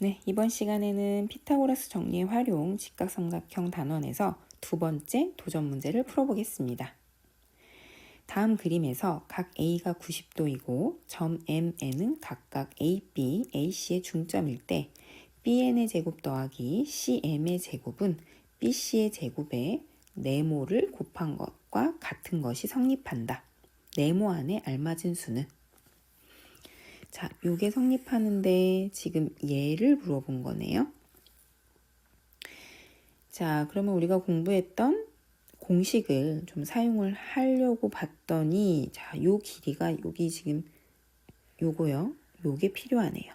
네, 이번 시간에는 피타고라스 정리의 활용 직각삼각형 단원에서 두 번째 도전 문제를 풀어보겠습니다. 다음 그림에서 각 A가 90도이고 점 MN은 각각 AB, AC의 중점일 때 BN의 제곱 더하기 CM의 제곱은 BC의 제곱에 네모를 곱한 것과 같은 것이 성립한다. 네모 안에 알맞은 수는 자, 요게 성립하는데 지금 얘를 물어본 거네요. 자, 그러면 우리가 공부했던 공식을 좀 사용을 하려고 봤더니 자, 요 길이가 여기 지금 요거요. 요게 필요하네요.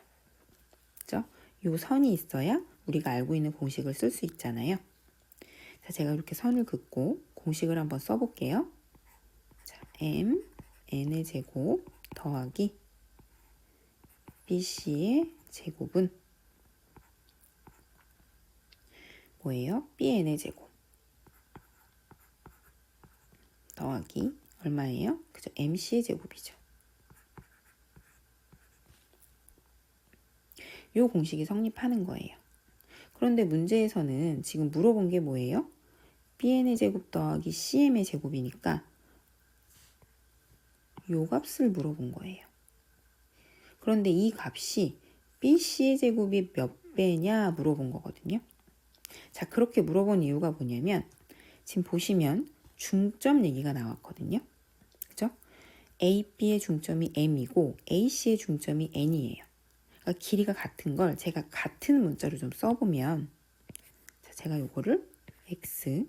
그죠? 요 선이 있어야 우리가 알고 있는 공식을 쓸 수 있잖아요. 자, 제가 이렇게 선을 긋고 공식을 한번 써볼게요. 자, m n의 제곱 더하기 BC의 제곱은 뭐예요? BN의 제곱 더하기 얼마예요? 그죠? MC의 제곱이죠. 요 공식이 성립하는 거예요. 그런데 문제에서는 지금 물어본 게 뭐예요? BN의 제곱 더하기 CM의 제곱이니까 요 값을 물어본 거예요. 그런데 이 값이 BC의 제곱이 몇 배냐 물어본 거거든요. 자, 그렇게 물어본 이유가 뭐냐면 지금 보시면 중점 얘기가 나왔거든요. 그죠? AB의 중점이 M이고 AC의 중점이 N이에요. 그러니까 길이가 같은 걸 제가 같은 문자로 좀 써보면 자, 제가 요거를 X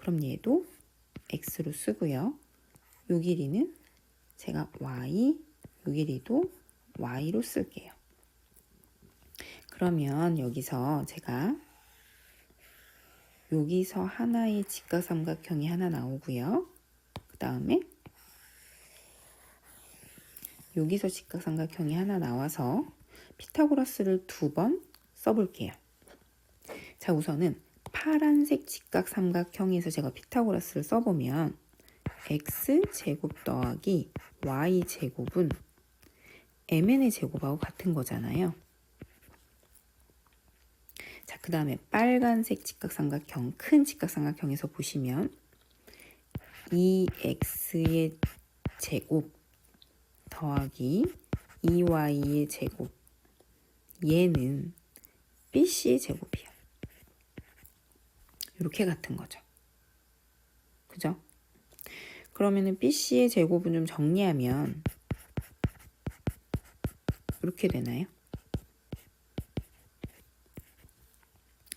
그럼 얘도 X로 쓰고요. 요 길이는 제가 Y 요 길이도 y로 쓸게요. 그러면 여기서 제가 여기서 하나의 직각삼각형이 하나 나오고요. 그 다음에 여기서 직각삼각형이 하나 나와서 피타고라스를 두 번 써볼게요. 자 우선은 파란색 직각삼각형에서 제가 피타고라스를 써보면 x제곱 더하기 y제곱은 mn의 제곱하고 같은 거잖아요. 자, 그 다음에 빨간색 직각삼각형, 큰 직각삼각형에서 보시면 2x의 제곱 더하기 2y의 제곱 얘는 bc의 제곱이야. 이렇게 같은 거죠. 그죠? 그러면은 bc의 제곱은 좀 정리하면 이렇게 되나요?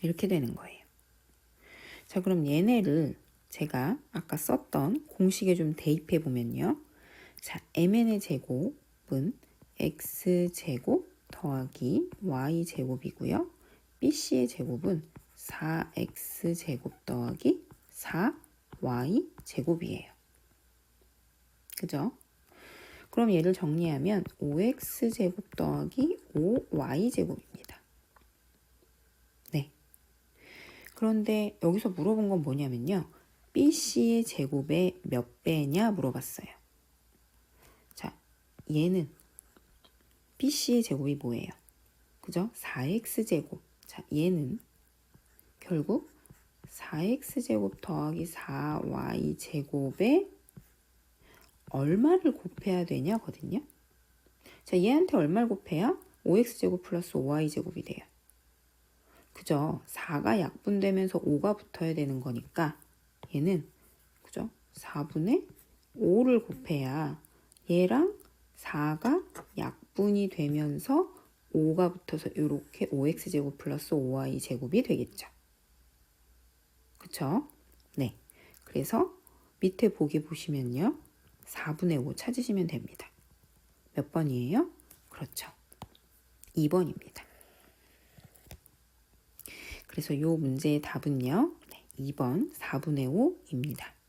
이렇게 되는 거예요. 자, 그럼 얘네를 제가 아까 썼던 공식에 좀 대입해 보면요. 자, mn의 제곱은 x제곱 더하기 y제곱이고요. bc의 제곱은 4x제곱 더하기 4y제곱이에요. 그죠? 그럼 얘를 정리하면 5x제곱 더하기 5y제곱입니다. 네. 그런데 여기서 물어본 건 뭐냐면요. bc의 제곱의 몇 배냐 물어봤어요. 자, 얘는 bc의 제곱이 뭐예요? 그죠? 4x제곱. 자, 얘는 결국 4x제곱 더하기 4y제곱의 얼마를 곱해야 되냐거든요. 자, 얘한테 얼마를 곱해야 5x제곱 플러스 5y제곱이 돼요. 그죠? 4가 약분되면서 5가 붙어야 되는 거니까 얘는 그죠? 4분의 5를 곱해야 얘랑 4가 약분이 되면서 5가 붙어서 이렇게 5x제곱 플러스 5y제곱이 되겠죠. 그쵸? 네. 그래서 밑에 보기 보시면요. 4분의 5 찾으시면 됩니다. 몇 번이에요? 그렇죠. 2번입니다. 그래서 이 문제의 답은요. 2번 4분의 5입니다.